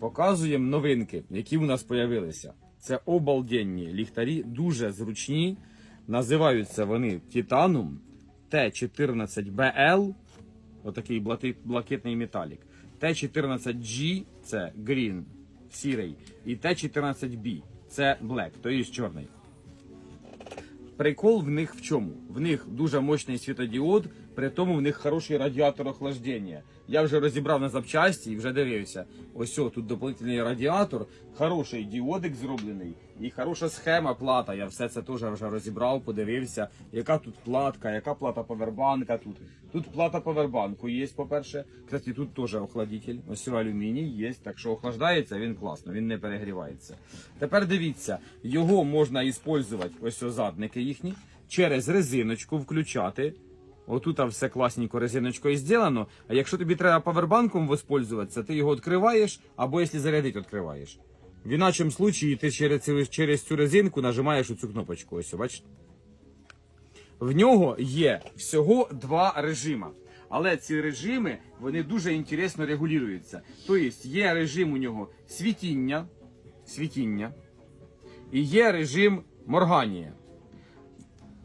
Показуємо новинки, які у нас з'явилися. Це обалденні ліхтарі, дуже зручні. Називаються вони Titanium T14BL, отакий блакитний металік. T14G це green, сірий. І T14B це black, то є чорний. Прикол в них в чому? В них дуже мощний світодіод, при тому в них хороший радіатор охлаждення. Я вже розібрав на запчасті і вже дивився. Ось о, тут дополнительний радіатор, хороший діодик зроблений і хороша схема плата. Я все це теж вже розібрав, подивився, яка тут платка, яка плата повербанка тут. Тут плата повербанку є, по-перше. Кстати, тут теж охладитель. Ось алюміній є, так що охлаждається він класно, він не перегрівається. Тепер дивіться, його можна використовувати, ось задники їхні, через резиночку включати. Отут все класненько резиночкою зроблено. А якщо тобі треба павербанком воспользуватися, ти його відкриваєш, або якщо зарядити, відкриваєш. В іначому случаї ти через, через цю резинку нажимаєш оцю кнопочку. Ось, бачите? В нього є всього два режима. Але ці режими вони дуже інтересно регулюються. Тобто є режим у нього світіння, світіння і є режим морганія.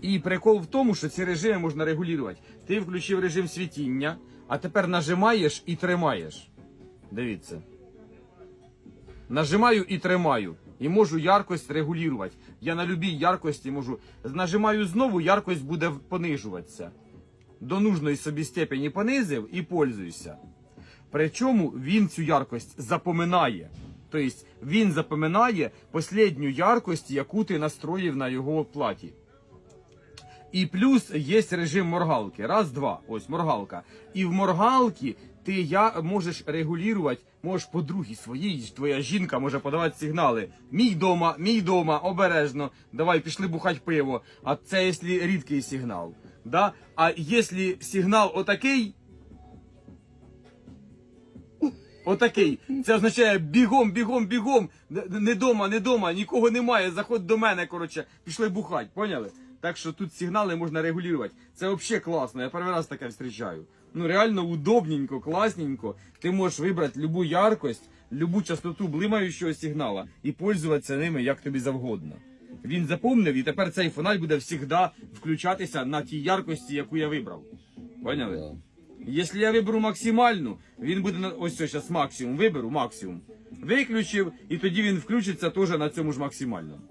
І прикол в тому, що ці режими можна регулювати. Ти включив режим світіння, а тепер нажимаєш і тримаєш. Дивіться. Нажимаю і тримаю. І можу яркость регулювати. Я на любій яркості можу. Нажимаю знову, яркость буде понижуватися. До нужної собі степені понизив і пользуюся. Причому він цю яркость запоминає. Тобто він запоминає останню яркость, яку ти настроїв на його платі. І плюс є режим моргалки. Раз, два. Ось моргалка. І в моргалці ти я можеш регулювати, можеш подругі своїй, твоя жінка може подавати сигнали. Мій дома, мій дома, обережно. Давай пішли бухать пиво. А це якщо рідкий сигнал. Да? А якщо сигнал отакий. Отакий. Це означає бігом, бігом, бігом. Не дома, не дома, нікого немає. Заходь до мене, коротше, пішли бухать, поняли? Так що тут сигнали можна регулювати. Це взагалі класно. Я перший раз таке зустрічаю. Ну реально удобненько, класненько. Ти можеш вибрати любу яркость, любу частоту блимаючого сигнала і пользуватися ними як тобі завгодно. Він запомнив, і тепер цей фонарь буде завжди включатися на тій яркості, яку я вибрав. Поняли? Якщо я виберу максимальну, він буде на ось зараз максимум. Виберу максимум. Виключив, і тоді він включиться теж на цьому ж максимальному.